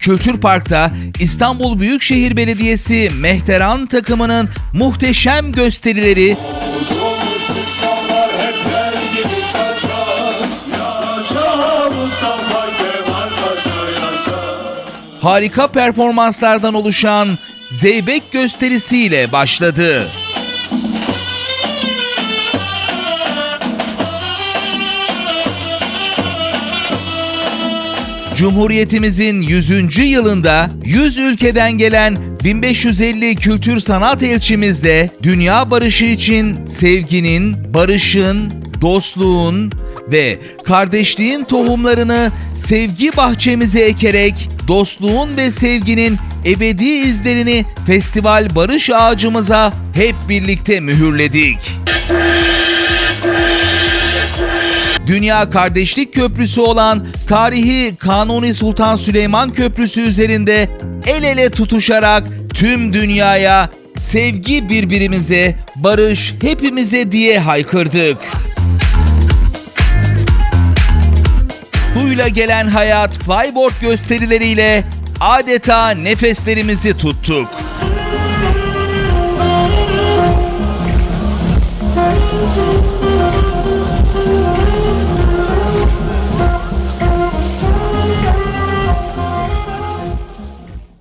Kültür Park'ta İstanbul Büyükşehir Belediyesi Mehteran takımının muhteşem gösterileri harika performanslardan oluşan Zeybek gösterisiyle başladı. Cumhuriyetimizin 100. yılında 100 ülkeden gelen 1550 kültür sanat elçimizle dünya barışı için sevginin, barışın, dostluğun ve kardeşliğin tohumlarını sevgi bahçemize ekerek dostluğun ve sevginin ebedi izlerini festival barış ağacımıza hep birlikte mühürledik. Dünya Kardeşlik Köprüsü olan tarihi Kanuni Sultan Süleyman Köprüsü üzerinde el ele tutuşarak tüm dünyaya sevgi birbirimize, barış hepimize diye haykırdık. Suyla gelen hayat flyboard gösterileriyle adeta nefeslerimizi tuttuk.